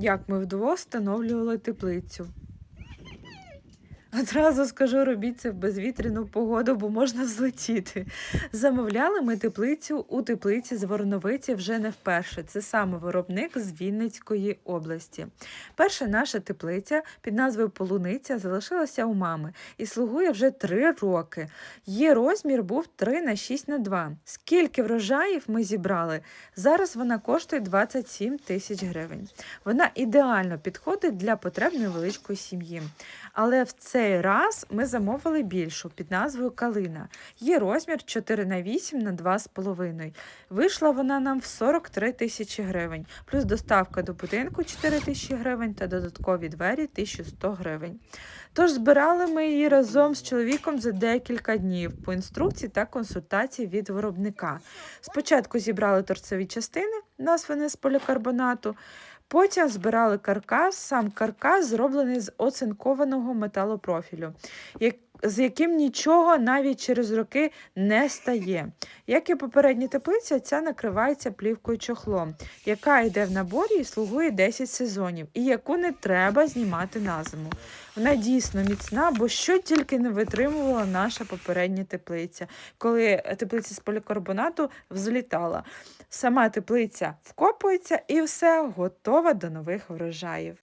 як ми вдвох встановлювали теплицю. Одразу скажу, робіть це в безвітряну погоду, бо можна злетіти. Замовляли ми теплицю у теплиці з Вороновиці вже не вперше. Це саме виробник з Вінницької області. Перша наша теплиця під назвою Полуниця залишилася у мами і слугує вже три роки. Її розмір був 3 на 6 на 2. Скільки врожаїв ми зібрали? Зараз вона коштує 27 тисяч гривень. Вона ідеально підходить для потреб невеличкої сім'ї. Але в цей раз ми замовили більшу під назвою Калина. Є розмір 4 на 8 на 2,5. Вийшла вона нам в 43 тисячі гривень, плюс доставка до будинку 4 тисячі гривень та додаткові двері 1100 гривень. Тож збирали ми її разом з чоловіком за декілька днів по інструкції та консультації від виробника. Спочатку зібрали торцеві частини, названі з полікарбонату. Потім збирали каркас. Сам каркас зроблений з оцинкованого металопрофілю, з яким нічого навіть через роки не стає. Як і попередні теплиця, ця накривається плівкою чохлом, яка йде в наборі і слугує 10 сезонів, і яку не треба знімати на зиму. Вона дійсно міцна, бо що тільки не витримувала наша попередня теплиця, коли теплиця з полікарбонату взлітала. Сама теплиця вкопується і все готова до нових врожаїв.